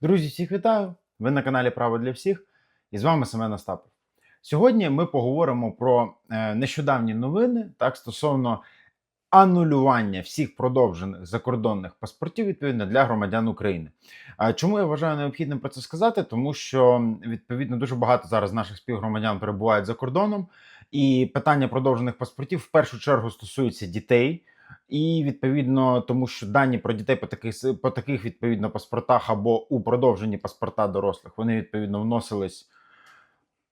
Друзі, всіх вітаю! Ви на каналі Право для всіх і з вами Семен Остапов. Сьогодні ми поговоримо про е, нещодавні новини так, стосовно анулювання всіх продовжених закордонних паспортів відповідно для громадян України. Чому я вважаю необхідним про це сказати? Тому що відповідно дуже багато зараз наших співгромадян перебувають за кордоном, і питання продовжених паспортів в першу чергу стосується дітей. І відповідно, тому що дані про дітей по таких по таких відповідно паспортах або у продовженні паспорта дорослих вони відповідно вносились.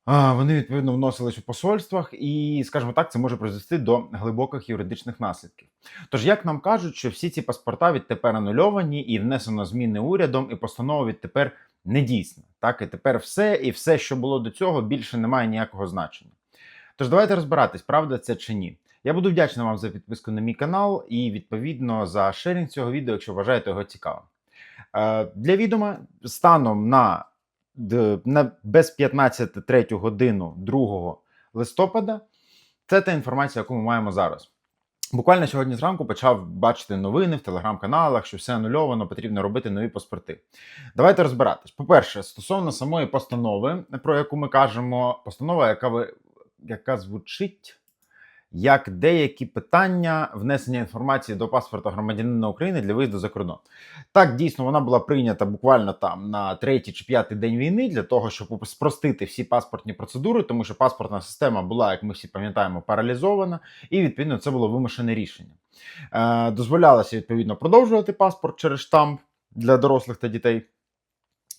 Вони відповідно вносились у посольствах, і, скажімо так, це може призвести до глибоких юридичних наслідків. Тож, як нам кажуть, що всі ці паспорта відтепер анульовані і внесено зміни урядом, і постанова відтепер не дійсна. Так, і тепер все, і все, що було до цього, більше не має ніякого значення. Тож давайте розбиратись, правда це чи ні. Я буду вдячний вам за підписку на мій канал і відповідно за шерінг цього відео, якщо вважаєте його цікавим. Е, Для відома станом на, на без 15 годину 2 листопада це та інформація, яку ми маємо зараз. Буквально сьогодні зранку почав бачити новини в телеграм-каналах, що все анульовано, потрібно робити нові паспорти. Давайте розбиратись. По-перше, стосовно самої постанови, про яку ми кажемо, постанова, яка ви яка звучить як деякі питання внесення інформації до паспорта громадянина України для виїзду за кордон. Так, дійсно, вона була прийнята буквально там на третій чи п'ятий день війни для того, щоб спростити всі паспортні процедури, тому що паспортна система була, як ми всі пам'ятаємо, паралізована, і відповідно це було вимушене рішення. Е, дозволялося відповідно продовжувати паспорт через штамп для дорослих та дітей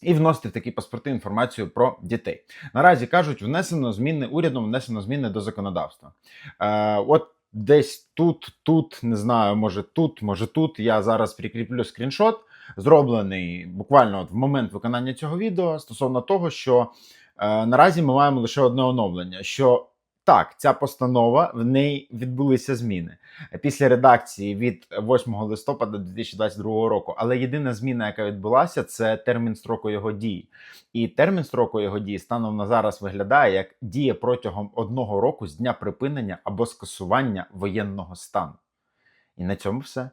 і вносити в такі паспорти інформацію про дітей. Наразі кажуть, внесено зміни урядом, внесено зміни до законодавства. Е, от десь тут, тут, не знаю, може тут, може тут. Я зараз прикріплю скріншот, зроблений буквально от в момент виконання цього відео стосовно того, що е, наразі ми маємо лише одне оновлення. що так, ця постанова в неї відбулися зміни після редакції від 8 листопада 2022 року. Але єдина зміна, яка відбулася, це термін строку його дії. І термін строку його дії станом на зараз виглядає як діє протягом одного року з дня припинення або скасування воєнного стану. І на цьому все.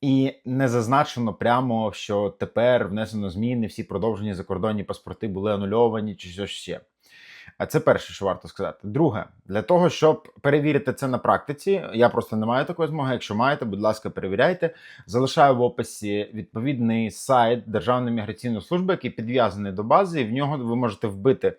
І не зазначено прямо, що тепер внесено зміни, всі продовжені закордонні паспорти були анульовані чи щось ще. А це перше, що варто сказати. Друге, для того, щоб перевірити це на практиці, я просто не маю такої змоги. Якщо маєте, будь ласка, перевіряйте. Залишаю в описі відповідний сайт Державної міграційної служби, який підв'язаний до бази, і в нього ви можете вбити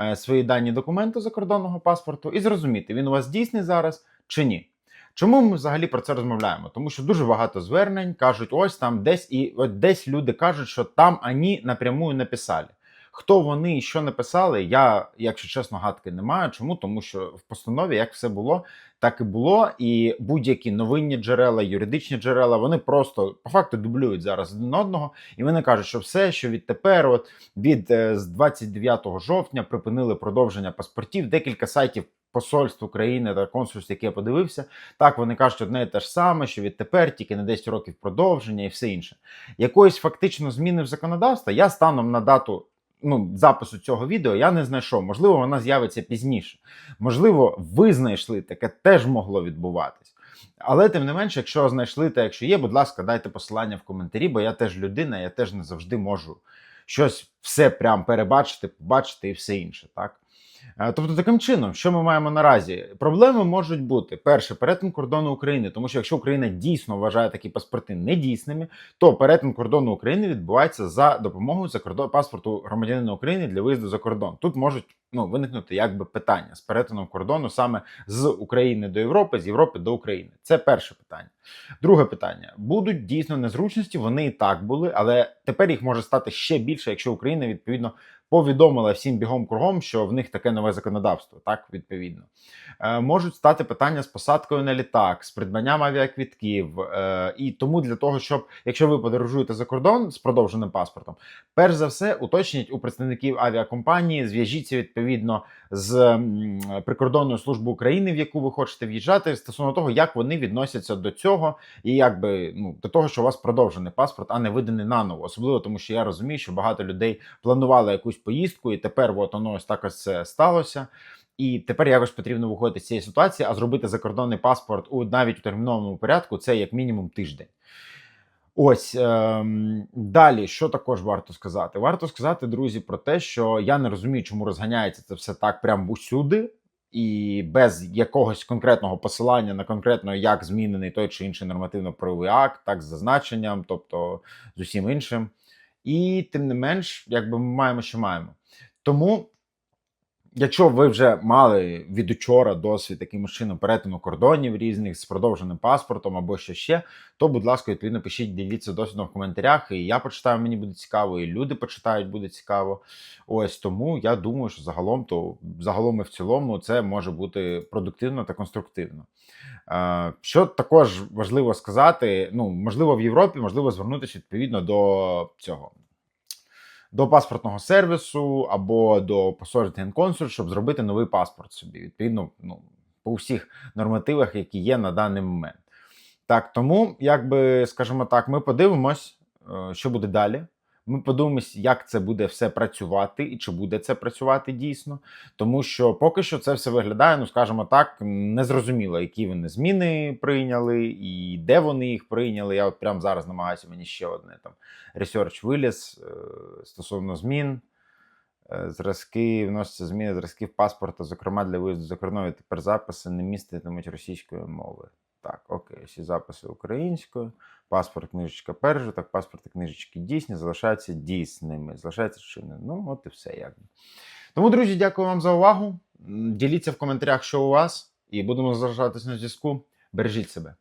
е, свої дані документу закордонного паспорту і зрозуміти, він у вас дійсний зараз чи ні. Чому ми взагалі про це розмовляємо? Тому що дуже багато звернень кажуть, ось там десь і от десь люди кажуть, що там ані напряму написали. Хто вони і що написали, я, якщо чесно, гадки не маю. Чому? Тому що в постанові як все було, так і було. І будь-які новинні джерела, юридичні джерела, вони просто по факту дублюють зараз один одного. І вони кажуть, що все, що відтепер, от від е, з 29 жовтня, припинили продовження паспортів. Декілька сайтів посольств України та консульств, які я подивився, так вони кажуть одне і те ж саме, що відтепер тільки на 10 років продовження і все інше. Якоїсь фактично зміни в законодавство я станом на дату ну, запису цього відео я не знайшов. Можливо, вона з'явиться пізніше. Можливо, ви знайшли таке теж могло відбуватись. Але тим не менше, якщо знайшли та якщо є, будь ласка, дайте посилання в коментарі, бо я теж людина, я теж не завжди можу щось все прям перебачити, побачити і все інше. Так? Е, Тобто, таким чином, що ми маємо наразі? Проблеми можуть бути перше перетин кордону України, тому що якщо Україна дійсно вважає такі паспорти недійсними, то перетин кордону України відбувається за допомогою закордон паспорту громадянина України для виїзду за кордон. Тут можуть ну виникнути якби питання з перетином кордону саме з України до Європи, з Європи до України. Це перше питання. Друге питання: будуть дійсно незручності. Вони і так були, але тепер їх може стати ще більше, якщо Україна відповідно повідомила всім бігом кругом, що в них таке нове законодавство. Так, відповідно, е, можуть стати питання з посадкою на літак, з придбанням авіаквітків. Е, і тому для того, щоб якщо ви подорожуєте за кордон з продовженим паспортом, перш за все уточніть у представників авіакомпанії, зв'яжіться відповідно з прикордонною службою України, в яку ви хочете в'їжджати, стосовно того, як вони відносяться до цього, і якби ну до того, що у вас продовжений паспорт, а не виданий наново. Особливо тому, що я розумію, що багато людей планували якусь поїздку, і тепер от воно ось так ось сталося. І тепер якось потрібно виходити з цієї ситуації, а зробити закордонний паспорт у навіть у терміновому порядку це як мінімум тиждень. Ось ем, далі, що також варто сказати? Варто сказати, друзі, про те, що я не розумію, чому розганяється це все так прямо усюди, і без якогось конкретного посилання на конкретно як змінений той чи інший нормативно-правовий акт, так з зазначенням, тобто з усім іншим. І тим не менш, якби ми маємо, що маємо. Тому, якщо ви вже мали від учора досвід якимось чином перетину кордонів різних з продовженим паспортом або що ще, то, будь ласка, відповідно пишіть, діліться досвідом в коментарях. І я почитаю, мені буде цікаво, і люди почитають, буде цікаво. Ось тому я думаю, що загалом то загалом і в цілому це може бути продуктивно та конструктивно. Що також важливо сказати, ну можливо, в Європі можливо звернутися відповідно до цього. До паспортного сервісу або до посольства Генконсуль, щоб зробити новий паспорт собі, відповідно, ну, по всіх нормативах, які є на даний момент. Так, тому, якби, скажімо так, ми подивимось, е, що буде далі. Ми подивимось, як це буде все працювати і чи буде це працювати дійсно. Тому що поки що це все виглядає, ну скажімо так, незрозуміло, які вони зміни прийняли і де вони їх прийняли. Я от прямо зараз намагаюся мені ще одне там ресерч виліз е, стосовно змін. Е, Зразки вносяться зміни зразків паспорта, зокрема для виїзду за кордон, тепер записи не міститимуть російської мови. Так, окей, всі записи українською. Паспорт, книжечка пережиток, паспорт і книжечки дійсні, залишаються дійсними, залишаються чинними. Ну, от і все якби. Тому, друзі, дякую вам за увагу. Діліться в коментарях, що у вас, і будемо залишатися на зв'язку. Бережіть себе.